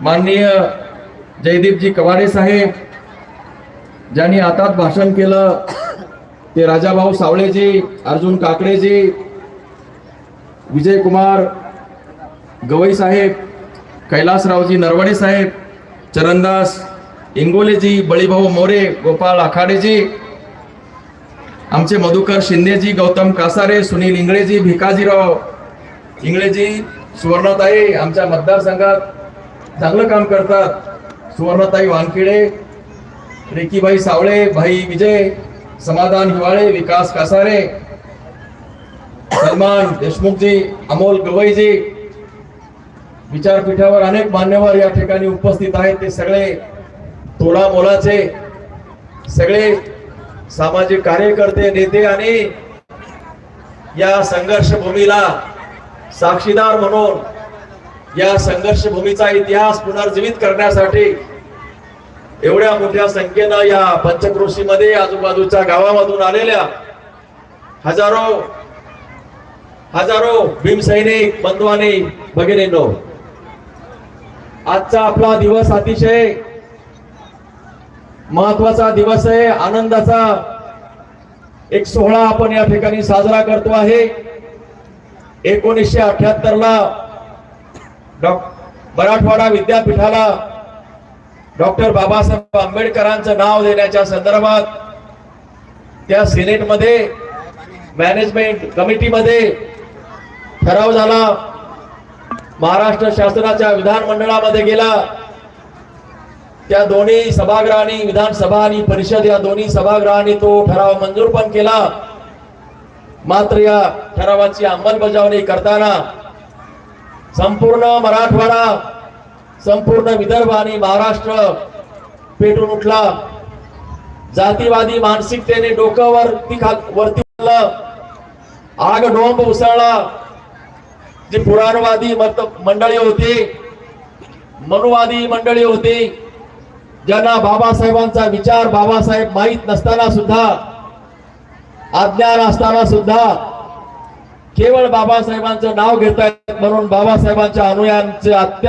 माननीय जयदीपजी कवाडे साहेब ज्यांनी आतात भाषण केलं ते राजाभाऊ सावळेजी अर्जुन काकडेजी विजयकुमार गवई साहेब कैलासरावजी नरवडे साहेब चरणदास इंगोलेजी बळीभाऊ मोरे गोपाळ आखाडेजी आमचे मधुकर शिंदेजी गौतम कासारे सुनील इंगळेजी भिकाजीराव इंगळेजी सुवर्णताई आमच्या मतदारसंघात चांगलं काम करतात. सुवर्णताई वानखेडे रेकीबाई सावळे भाई विजय समाधान हिवाळे विकास कासारे सलमान देशमुखजी अमोल गवईजी. विचारपीठावर अनेक मान्यवर या ठिकाणी उपस्थित आहेत. ते सगळे तोडा मोलाचे सगळे सामाजिक कार्यकर्ते नेते आणि या संघर्ष भूमीला साक्षीदार म्हणून या संघर्ष भूमीचा इतिहास पुनर्जीवित करण्यासाठी एवढ्या मोठ्या संख्येनं या पंचक्रोशीमध्ये आजूबाजूच्या गावामधून आलेल्या हजारो हजारो भीमसैनिक बंधवानी भगिनींनो आजचा आपला दिवस अतिशय महत्त्वाचा दिवस आहे. आनंदाचा एक सोहळा आपण या ठिकाणी साजरा करतो आहे. एकोणीसशे अठ्याहत्तर ला डॉ मराठवाडा विद्यापीठाला डॉक्टर बाबासाहेब आंबेडकरांचं नाव देण्याच्या संदर्भात त्या सिनेटमध्ये मॅनेजमेंट कमिटीमध्ये ठराव झाला. महाराष्ट्र शासनाच्या विधानमंडळामध्ये गेला. त्या दोन्ही सभागृहांनी विधानसभा आणि परिषद या दोन्ही सभागृहांनी तो ठराव मंजूर पण केला. मात्र या ठरावाची अंमलबजावणी करताना संपूर्ण मराठवाडा संपूर्ण विदर्भ आणि महाराष्ट्र पेटून उठला. जातीवादी मानसिकतेने डोकं वरती वरती आग डोंब उसळला. जी पुराणवादी मत मंडळी होती मनुवादी मंडळी होती ज्यांना बाबासाहेबांचा विचार बाबासाहेब माहीत नसताना सुद्धा अज्ञान असताना सुद्धा केवळ बाबासाहेबांचं नाव घेतायत म्हणून बाबासाहेबांच्या अनुयायांचे अत्यंत